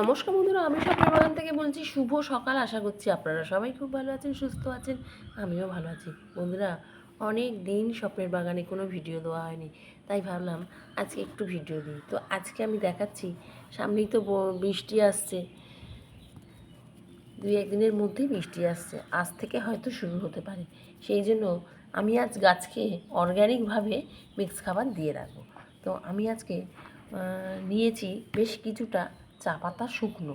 নমস্কার বন্ধুরা, আমি স্বপ্নের বাগান থেকে বলছি, শুভ সকাল। আশা করছি আপনারা সবাই খুব ভালো আছেন, সুস্থ আছেন, আমিও ভালো আছি। বন্ধুরা, অনেক দিন স্বপ্নের বাগানে কোনো ভিডিও দেওয়া হয়নি, তাই ভাবলাম আজকে একটু ভিডিও দিই। তো আজকে আমি দেখাচ্ছি, সামনেই তো বৃষ্টি আসছে, দুই একদিনের মধ্যেই বৃষ্টি আসছে, আজ থেকে হয়তো শুরু হতে পারে। সেই জন্য আমি আজ গাছকে অর্গ্যানিকভাবে মিক্স খাবার দিয়ে রাখব। তো আমি আজকে নিয়েছি বেশ কিছুটা চা পাতা শুকনো।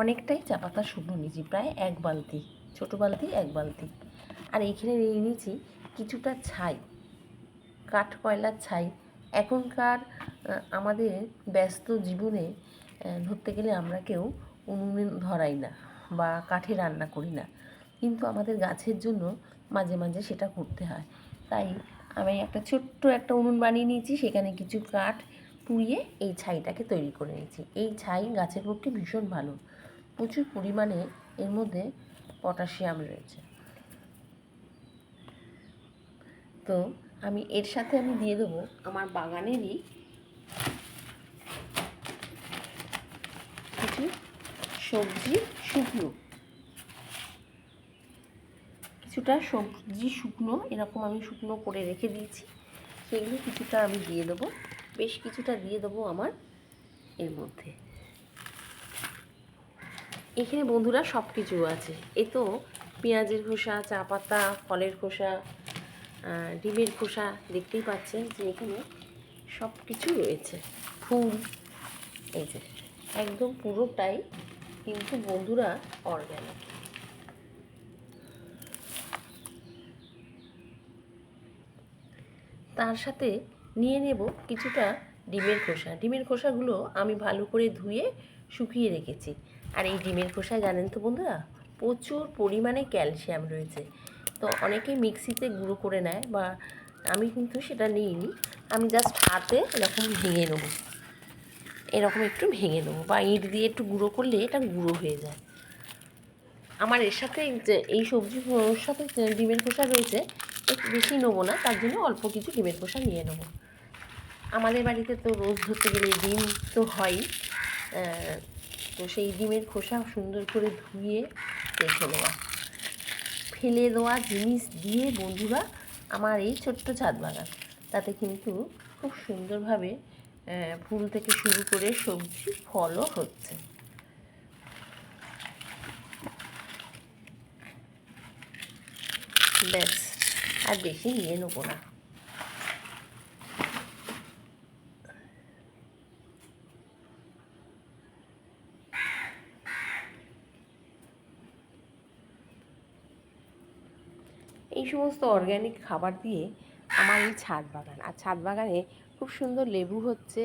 অনেকটাই চা পাতা শুকনো নিয়েছি, প্রায় এক বালতি, ছোটো বালতি, এক বালতি। আর এইখানে নিয়ে নিয়েছি কিছুটা ছাই, কাঠ কয়লার ছাই। এখনকার আমাদের ব্যস্ত জীবনে ধরতে গেলে আমরা কেউ উনুনে ধরাই না বা কাঠে রান্না করি না। কিন্তু আমাদের গাছের জন্য মাঝে মাঝে সেটা করতে হয়। তাই আমি একটা ছোট্ট একটা উনুন বানিয়ে নিয়েছি, সেখানে কিছু কাঠ পুড়িয়ে এই ছাইটাকে তৈরি করে নিয়েছি। এই ছাই গাছের পক্ষে ভীষণ ভালো। প্রচুর পরিমাণে এর মধ্যে পটাশিয়াম রয়েছে। তো আমি এর সাথে আমি দিয়ে দেবো আমার বাগানেরই কিছু সবজি শুকনো। কিছুটা সবজি শুকনো, এরকম আমি শুকনো করে রেখে দিয়েছি। সেগুলো কিছুটা আমি দিয়ে দেবো। বেশ কিছুটা দিয়ে দেবো আমার এর মধ্যে। এখানে বন্ধুরা সব কিছু আছে। এ তো পেঁয়াজের খোসা, চা পাতা, ফলের খোসা ডিমের খোসা দেখতেই পাচ্ছেন যে এখানে সব কিছু রয়েছে। ফুল, এই যে একদম পুরোটাই কিন্তু বন্ধুরা অর্গ্যানিক তার সাথে নিয়ে নেব কিছুটা ডিমের খোসা। ডিমের খোসাগুলো আমি ভালো করে ধুয়ে শুকিয়ে রেখেছি। আর এই ডিমের খোসা জানেন তো বন্ধুরা, প্রচুর পরিমাণে ক্যালসিয়াম রয়েছে। তো অনেকেই মিক্সিতে গুঁড়ো করে নেয় বা আমি কিন্তু সেটা নিইনি। আমি জাস্ট হাতে এরকম ভেঙে নেব। এরকম একটু ভেঙে নেব বা ইট দিয়ে একটু গুঁড়ো করলে এটা গুঁড়ো হয়ে যায়। আমার এর সাথে এই সবজির সাথে ডিমের খোসা রয়েছে, একটু বেশি নেব না, তার জন্য অল্প কিছু ডিমের খোসা নিয়ে নেব। আমাদের বাড়িতে তো রোজ ধরতে গেলে ডিম তো আহ, তো সেই ডিমের খোসা সুন্দর করে ধুয়ে রেখে দেওয়া। ফেলে দেওয়া জিনিস দিয়ে বন্ধুরা আমার এই ছোট্ট ছাদ বাগান। তাতে কিন্তু খুব সুন্দরভাবে ফুল থেকে শুরু করে সবজি ফলও হচ্ছে। ব্যাস আর বেশি নিয়ে নেব না। এই সমস্ত অর্গ্যানিক খাবার দিয়ে আমার এই ছাদ বাগান। আর ছাদ বাগানে খুব সুন্দর লেবু হচ্ছে,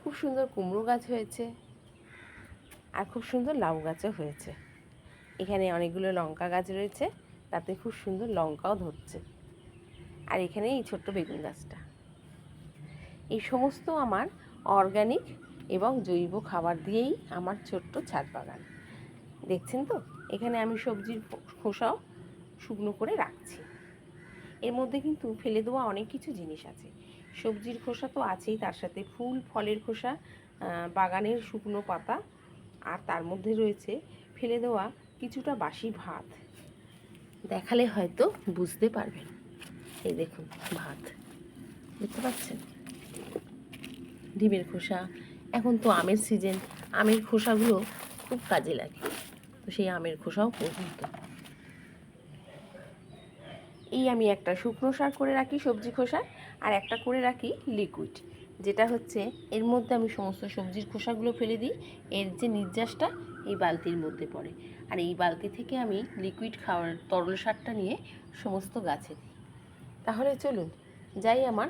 খুব সুন্দর কুমড়ো গাছ হয়েছে, আর খুব সুন্দর লাউ গাছও হয়েছে। এখানে অনেকগুলো লঙ্কা গাছ রয়েছে, তাতে খুব সুন্দর লঙ্কাও ধরছে। আর এখানে এই ছোট্ট বেগুন গাছটা। এই সমস্ত আমার অর্গানিক এবং জৈব খাবার দিয়েই আমার ছোট্ট ছাদ বাগান। দেখছেন তো? এখানে আমি সবজির খোসাও শুকনো করে রাখছি। এর মধ্যে কিন্তু ফেলে দেওয়া অনেক কিছু জিনিস আছে। সবজির খোসা তো আছেই, তার সাথে ফুল, ফলের খোসা বাগানের শুকনো পাতা, আর তার মধ্যে রয়েছে ফেলে দেওয়া কিছুটা বাসি ভাত। দেখালে হয়তো বুঝতে পারবেন। এই দেখুন, ভাত। দেখতে পাচ্ছেন? ডিমের খোসা। এখন তো আমের সিজন আমের খোসাগুলো খুব কাজে লাগে। তো সেই আমের খোসাও পর্যন্ত। এই আমি একটা শুকনো সার করে রাখি, সবজি খোসা, আর একটা করে রাখি লিকুইড যেটা হচ্ছে এর মধ্যে আমি সমস্ত সবজির খোসাগুলো ফেলে দিই, এর যে নির্যাসটা এই বালতির মধ্যে পড়ে। আর এই বালতি থেকে আমি লিকুইড খাওয়ার তরল সারটা নিয়ে সমস্ত গাছে দিই। তাহলে চলুন যাই আমার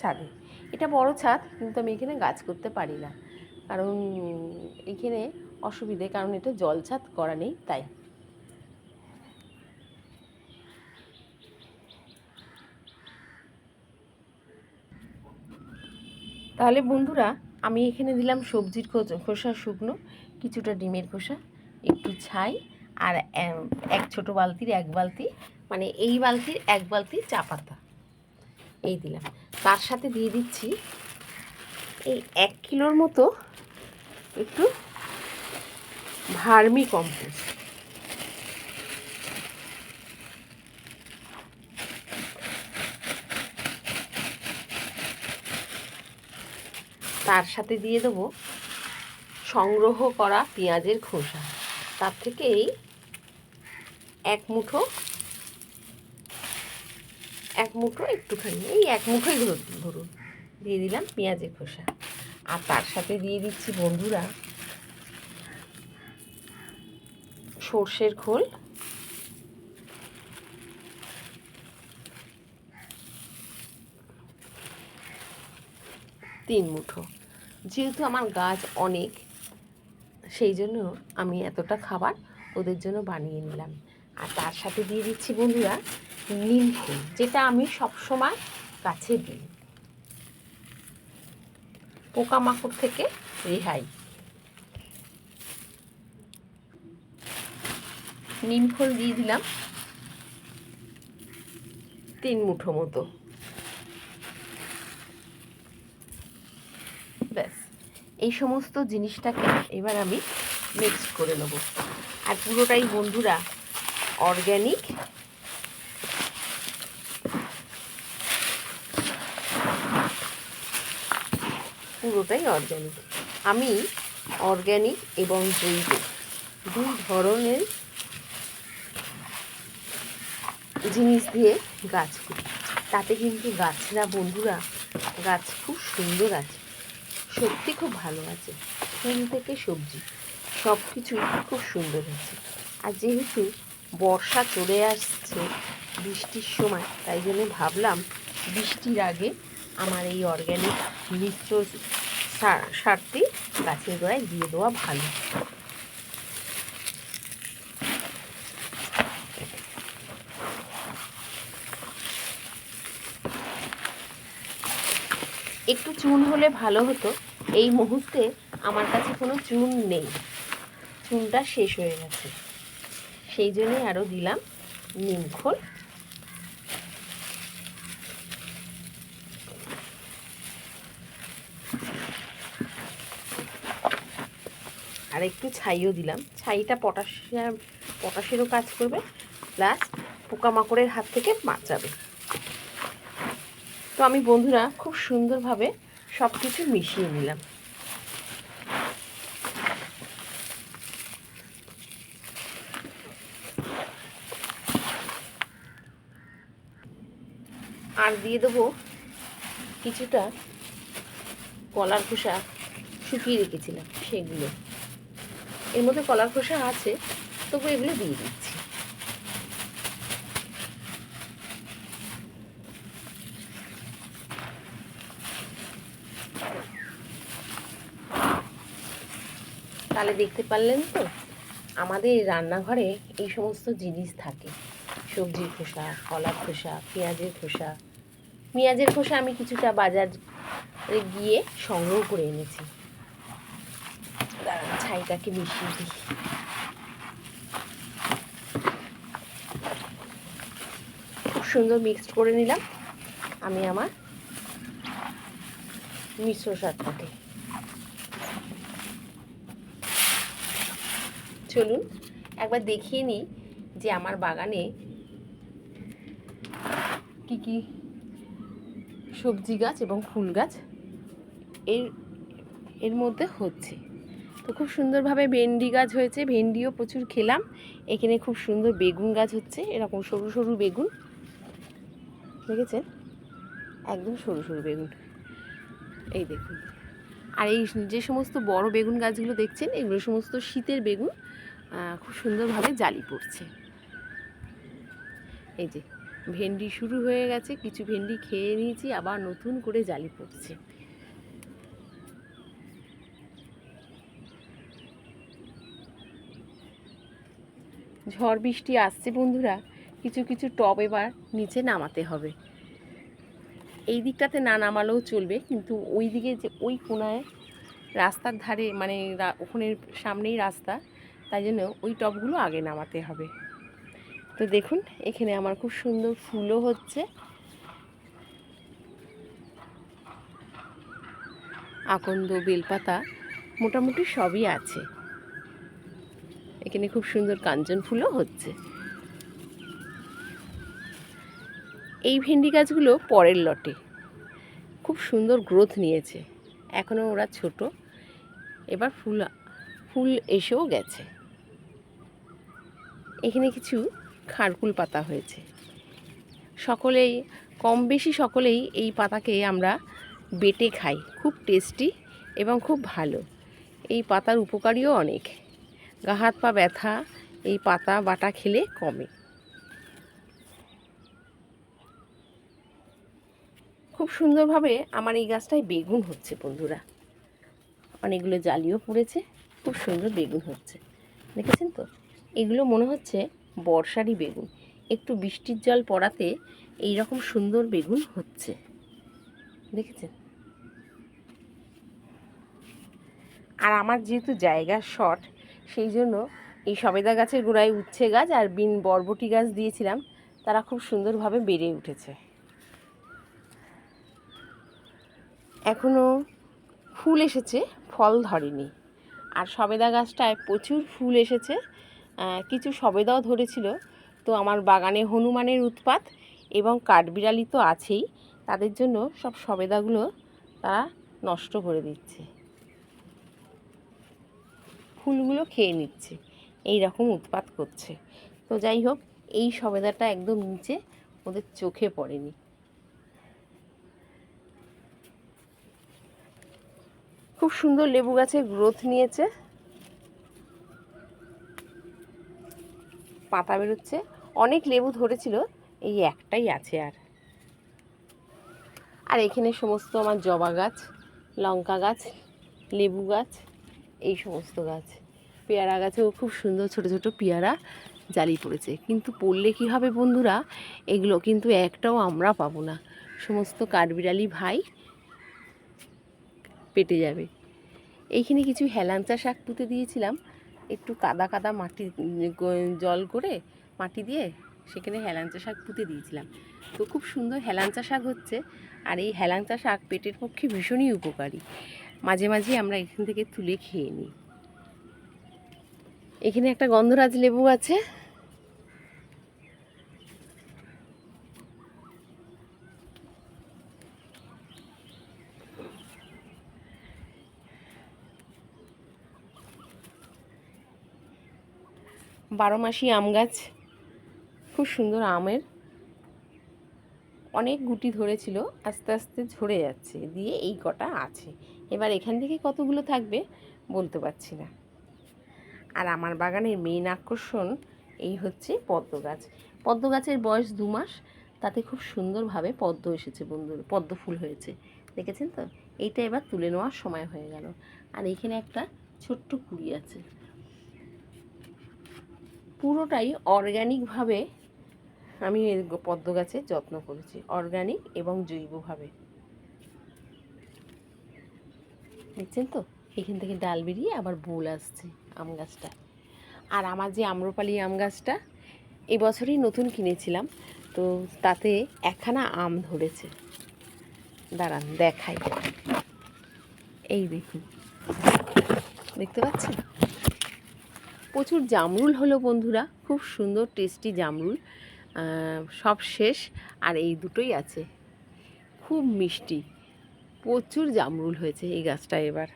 ছাদে। এটা বড় ছাদ, কিন্তু আমি এখানে গাছ করতে পারি না। কারণ এখানে অসুবিধে, কারণ এটা জল ছাদ করা নেই, তাই। তাহলে বন্ধুরা, আমি এখানে দিলাম সবজির খোস- শুকনো, কিছুটা ডিমের খোসা, একটু ছাই আর এক ছোট বালতির এক বালতি মানে এই বালতির এক বালতি চা পাতা। এই দিলাম। তার সাথে দিয়ে দিচ্ছি এই এক কিলোর মতো একটু ভার্মি কম্পোস্ট। তার সাথে দিয়ে দেবো সংগ্রহ করা পেঁয়াজের খোসা। তার থেকে এই এক মুঠো এক মুঠো একটুখানি, এই এক মুঠোই ধরুন দিয়ে দিলাম পেঁয়াজের খোসা। আর তার সাথে দিয়ে দিচ্ছি বন্ধুরা সর্ষের খোল। তিন মুঠো। যেহেতু আমার গাছ অনেক, সেই জন্য আমি এতটা খাবার ওদের জন্য বানিয়ে নিলাম। আর তার সাথে দিয়ে দিচ্ছি বন্ধুরা, নিম ফুল, যেটা আমি সবসময় গাছে দিই। পোকামাকড় থেকে রেহাই। নিম ফুল দিয়ে দিলাম তিন মুঠো মতো ব্যাস এই সমস্ত জিনিসটাকে এবার আমি মিক্স করে নেব। আর পুরোটাই বন্ধুরা অর্গ্যানিক পুরোটাই অর্গ্যানিক আমি অর্গ্যানিক এবং জৈব দুই ধরনের জিনিস দিয়ে গাছ করি। তাতে কিন্তু গাছরা বন্ধুরা, গাছ খুব সুন্দর আছে। সত্যি খুব ভালো আছে। ফুল থেকে সবজি সব কিছুই খুব সুন্দর হয়েছে। আর যেহেতু বর্ষা চলে আসছে, বৃষ্টির সময়, তাই জন্য ভাবলাম বৃষ্টির আগে আমার এই অর্গ্যানিক মিশ্র সার সারটি গাছের গোড়ায় দিয়ে দেওয়া ভালো। একটু চুন হলে ভালো হতো। এই মুহূর্তে আমার কাছে কোনো চুন নেই। চুনটা শেষ হয়ে গেছে। সেই জন্যই আরও দিলাম নিমখোল আর একটু ছাইও দিলাম। ছাইটা পটাশিয়াম পটাশেরও কাজ করবে। প্লাস পোকামাকড়ের হাত থেকে বাঁচাবে। তো আমি বন্ধুরা খুব সুন্দরভাবে সব কিছু মিশিয়ে নিলাম। আর দিয়ে দেবো কিছুটা কলার খোসা শুকিয়ে রেখেছিলাম সেগুলো। এর মধ্যে কলার খোসা আছে, তবু এগুলো দিয়ে দিচ্ছি তাহলে দেখতে পারলেন তো? আমাদের রান্নাঘরে এই সমস্ত জিনিস থাকে। সবজির খোসা, কলার খোসা, পেঁয়াজের খোসা। পেঁয়াজের খোসা আমি কিছুটা বাজারে গিয়ে সংগ্রহ করে এনেছি। ছাইটাকে মিশিয়ে দিই। খুব সুন্দর মিক্সড করে নিলাম। আমি আমার মিশ্র সারটাকে চলুন একবার দেখিয়ে নিই যে আমার বাগানে কি কি সবজি গাছ এবং ফুল গাছ এর এর মধ্যে হচ্ছে। তো খুব সুন্দরভাবে ভেন্ডি গাছ হয়েছে, ভেন্ডিও প্রচুর খেলাম। এখানে খুব সুন্দর বেগুন গাছ হচ্ছে, এরকম সরু সরু বেগুন। দেখেছেন? একদম সরু সরু বেগুন। এই দেখুন। আর এই যে সমস্ত বড় বেগুন গাছগুলো দেখছেন, এগুলো সমস্ত শীতের বেগুন। খুব সুন্দরভাবে জালি পড়ছে। এই যে, ভেন্ডি শুরু হয়ে গেছে, কিছু ভেন্ডি খেয়ে নিয়েছি, আবার নতুন করে জালি পড়ছে। ঝড় বৃষ্টি আসছে বন্ধুরা, কিছু কিছু টব এবার নিচে নামাতে হবে। এই দিকটাতে না নামালেও চলবে, কিন্তু ওই দিকে যে ওই কোনায় রাস্তার ধারে মানে ওখানে সামনেই রাস্তা তাই জন্য ওই টবগুলো আগে নামাতে হবে। তো দেখুন, এখানে আমার খুব সুন্দর ফুলও হচ্ছে। আকন্দ বেলপাতা মোটামুটি সবই আছে। এখানে খুব সুন্দর কাঞ্চন ফুলও হচ্ছে। এই ভেন্ডি গাছগুলো পরের লটে। খুব সুন্দর গ্রোথ নিয়েছে। এখনও ওরা ছোট। এবার ফুল ফুল এসেও গেছে। এখানে কিছু খারকুল পাতা হয়েছে। সকলেই, কম বেশি সকলেই এই পাতাকে আমরা বেটে খাই। খুব টেস্টি এবং খুব ভালো। এই পাতার উপকারীও অনেক। গা, হাত, পা ব্যথা, এই পাতা বাটা খেলে কমে। খুব সুন্দরভাবে আমার এই গাছটায় বেগুন হচ্ছে বন্ধুরা। অনেকগুলো জালিও পড়েছে। খুব সুন্দর বেগুন হচ্ছে। দেখেছেন তো? এগুলো মনে হচ্ছে বর্ষারই বেগুন। একটু বৃষ্টির জল পড়াতে এই রকম সুন্দর বেগুন হচ্ছে। দেখেছেন? আর আমার যেহেতু জায়গা শর্ট, সেই জন্য এই সবেদা গাছের গোড়ায় উচ্ছে গাছ আর বিন বরবটি গাছ দিয়েছিলাম, তারা খুব সুন্দরভাবে বেড়ে উঠেছে। এখনও ফুল এসেছে, ফল ধরেনি। আর সবেদা গাছটায় প্রচুর ফুল এসেছে কিছু সবেদাও ধরেছিল। তো আমার বাগানে হনুমানের উৎপাত এবং কাঠবিড়ালি তো আছেই। তাদের জন্য সব সবেদাগুলো তারা নষ্ট করে দিচ্ছে। ফুলগুলো খেয়ে নিচ্ছে এই রকম উৎপাত করছে। তো যাই হোক, এই সবেদাটা একদম নিচে ওদের চোখে পড়েনি। খুব সুন্দর লেবু গাছের গ্রোথ নিয়েছে। পাতা বেরোচ্ছে। অনেক লেবু ধরেছিল, এই একটাই আছে আর। আর এখানে সমস্ত আমার জবা গাছ, লঙ্কা গাছ, লেবু গাছ, এই সমস্ত গাছ। পেয়ারা গাছেও খুব সুন্দর ছোট ছোট পেয়ারা জালি পড়েছে। কিন্তু পড়লে কি হবে বন্ধুরা? এগুলো কিন্তু একটাও আমরা পাবো না। সমস্ত কাঠবিড়ালি ভাই পেটে যাবে। এইখানে কিছু হেলাঞ্চা শাক পুঁতে দিয়েছিলাম। একটু কাদা কাদা মাটি জল করে মাটি দিয়ে সেখানে হেলাঞ্চা শাক পুঁতে দিয়েছিলাম। তো খুব সুন্দর হেলাঞ্চা শাক হচ্ছে আর এই হেলাঞ্চা শাক পেটের পক্ষে ভীষণই উপকারী। মাঝে মাঝে আমরা এখান থেকে তুলে খেয়ে নিই। এখানে একটা গন্ধরাজ লেবু আছে। বারো মাসি আম গাছ। খুব সুন্দর আমের। অনেক গুটি ধরেছিল, আস্তে আস্তে ঝরে যাচ্ছে, দিয়ে এই কটা আছে। এবার এখান থেকে কতগুলো থাকবে বলতে পারছি না। আর আমার বাগানের মেন আকর্ষণ এই হচ্ছে পদ্ম গাছ। পদ্ম গাছের বয়স দু মাস, তাতে খুব সুন্দরভাবে পদ্ম এসেছে বন্ধু পদ্ম ফুল হয়েছে। দেখেছেন তো? এইটা এবার তুলে নেওয়ার সময় হয়ে গেল। আর এখানে একটা ছোট্ট কুড়ি আছে। পুরোটাই অর্গ্যানিকভাবে আমি এই পদ্ম গাছের যত্ন করেছি। অর্গ্যানিক এবং জৈবভাবে। দেখছেন তো? এখান থেকে ডাল বেরিয়ে আবার বোল আসছে আম গাছটা। আর আমার যে আম্রপালি আম গাছটা এই বছরই নতুন কিনেছিলাম, তো তাতে একখানা আম ধরেছে। দাঁড়ান, দেখাই। এই দেখুন। দেখতে পাচ্ছেন? প্রচুর জামরুল হলো বন্ধুরা, খুব সুন্দর টেস্টি জামরুল। সব শেষ, আর এই দুটোই আছে। খুব মিষ্টি, প্রচুর জামরুল হয়েছে এই গাছটা এবার।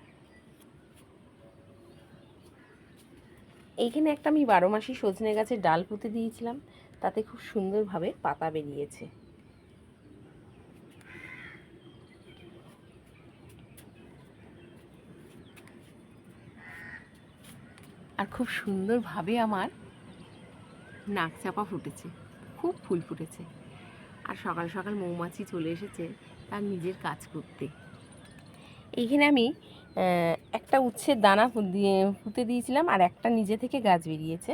এইখানে একটা আমি বারো মাসি সজনে গাছের ডাল পুঁতে দিয়েছিলাম, তাতে খুব সুন্দরভাবে পাতা বেরিয়েছে। আর খুব সুন্দরভাবে আমার নাক চাপা ফুটেছে, খুব ফুল ফুটেছে। আর সকাল সকাল মৌমাছি চলে এসেছে তার নিজের কাজ করতে। এইখানে আমি একটা উচ্ছের দানা দিয়ে পুঁতে দিয়েছিলাম আর একটা নিজে থেকে গাছ বেরিয়েছে।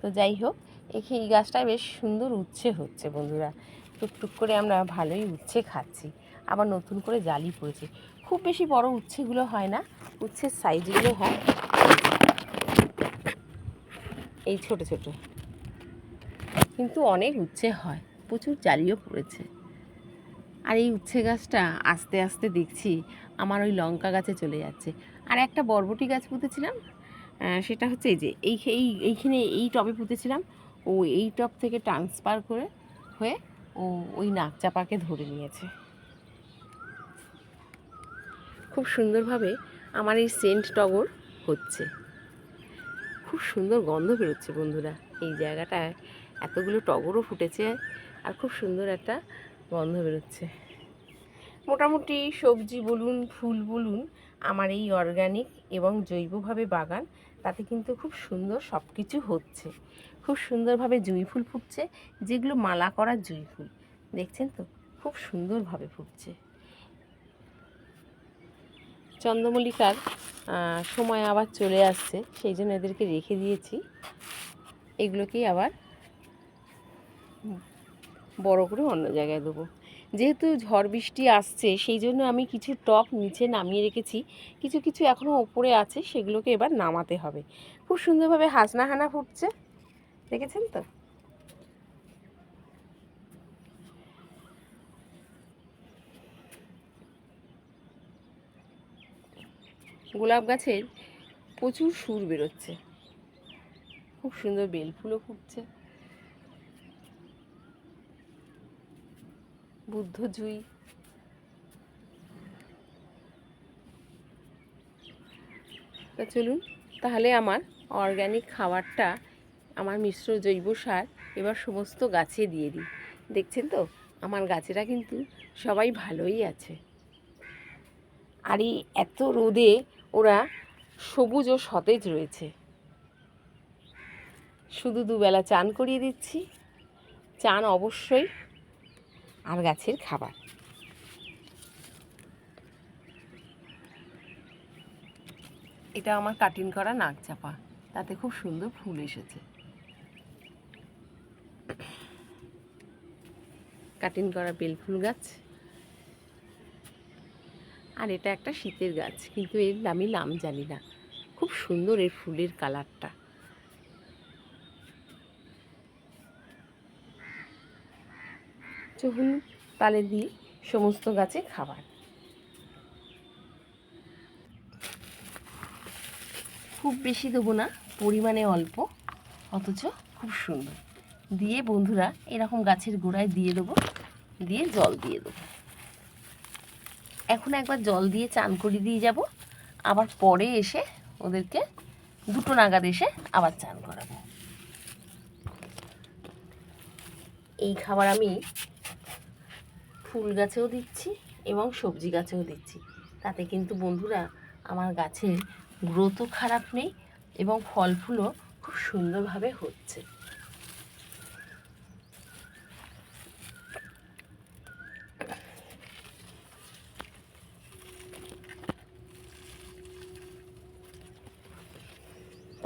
তো যাই হোক, এখে এই গাছটায় বেশ সুন্দর উচ্ছে হচ্ছে বন্ধুরা। টুকটুক করে আমরা ভালোই উচ্ছে খাচ্ছি। আবার নতুন করে জালি পড়েছে। খুব বেশি বড় উচ্ছেগুলো হয় না, উচ্ছের সাইজগুলো হয়। এই ছোট ছোট। কিন্তু অনেক উচ্ছে হয়। প্রচুর জালিও পড়েছে। আর এই উচ্ছে গাছটা আস্তে আস্তে দেখছি আমার ওই লঙ্কা গাছে চলে যাচ্ছে। আর একটা বরবটি গাছ পুঁতেছিলাম সেটা হচ্ছে এই যে, এই এই, এইখানে এই টবে পুঁতেছিলাম। ও এই টব থেকে ট্রান্সফার করে, হয়ে ও ওই নাকচাপাকে ধরে নিয়েছে। খুব সুন্দরভাবে আমার এই সেন্ট টগর হচ্ছে। খুব সুন্দর গন্ধ বেরোচ্ছে বন্ধুরা। এই জায়গাটায় এতগুলো টগরও ফুটেছে আর খুব সুন্দর একটা গন্ধ বেরোচ্ছে। মোটামুটি সবজি বলুন, ফুল বলুন, আমার এই অর্গানিক এবং জৈবভাবে বাগান, তাতে কিন্তু খুব সুন্দর সব কিছু হচ্ছে। খুব সুন্দরভাবে জুঁই ফুল ফুটছে, যেগুলো মালা করা জুঁই ফুল, দেখছেন তো? খুব সুন্দরভাবে ফুটছে। চন্দ্রমল্লিকার সময় আবার চলে আসছে, সেই জন্য এদেরকে রেখে দিয়েছি। এগুলোকেই আবার বড় করে অন্য জায়গায় দেবো। যেহেতু ঝড় বৃষ্টি আসছে, সেই জন্য আমি কিছু টপ নিচে নামিয়ে রেখেছি। কিছু কিছু এখনও ওপরে আছে, সেগুলোকে এবার নামাতে হবে। খুব সুন্দরভাবে হাসনা হানা ফুটছে। দেখেছেন তো? গোলাপ গাছের প্রচুর সুর বেরোচ্ছে। খুব সুন্দর বেল ফুলও ফুটছে। বুদ্ধ জুই। তা চলুন, তাহলে আমার অর্গ্যানিক খাবারটা, আমার মিশ্র জৈব সার এবার সমস্ত গাছে দিয়ে দিই। দেখছেন তো? আমার গাছেরা কিন্তু সবাই ভালোই আছে। আর এই এত রোদে ওরা সবুজ ও সতেজ রয়েছে। শুধু দুবেলা চান করিয়ে দিচ্ছি। চান অবশ্যই আর গাছের খাবার। এটা আমার কাটিং করা নাক চাপা। তাতে খুব সুন্দর ফুল এসেছে। কাটিং করা বেল ফুল গাছ। আর এটা একটা শীতের গাছ, কিন্তু এর আমি নাম জানি না। খুব সুন্দর এর ফুলের কালারটা। চলুন তালে দিয়ে সমস্ত গাছে খাবার। খুব বেশি দেবো না, পরিমাণে অল্প, অথচ খুব সুন্দর। দিয়ে বন্ধুরা এরকম গাছের গোড়ায় দিয়ে দেবো, দিয়ে জল দিয়ে দেবো। এখন একবার জল দিয়ে চান করে দিয়ে যাব। আবার পরে এসে ওদেরকে দুটো নাগাদ এসে আবার চান করাবো। এই খাবার আমি ফুল গাছেও দিচ্ছি এবং সবজি গাছেও দিচ্ছি। তাতে কিন্তু বন্ধুরা, আমার গাছের গ্রোথও খারাপ নেই এবং ফল ফুলও খুব সুন্দরভাবে হচ্ছে।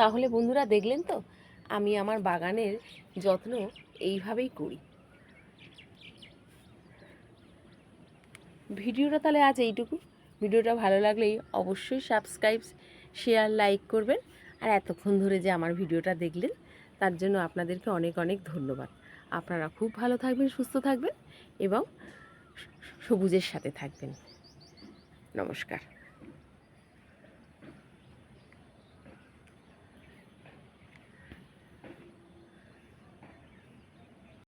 তাহলে বন্ধুরা দেখলেন তো, আমি আমার বাগানের যত্ন এইভাবেই করি। ভিডিওটা তাহলে আজ এইটুকু। ভিডিওটা ভালো লাগলেই অবশ্যই সাবস্ক্রাইব শেয়ার লাইক করবেন। আর এতক্ষণ ধরে যে আমার ভিডিওটা দেখলেন, তার জন্য আপনাদেরকে অনেক অনেক ধন্যবাদ। আপনারা খুব ভালো থাকবেন, সুস্থ থাকবেন এবং সবুজের সাথে থাকবেন। নমস্কার।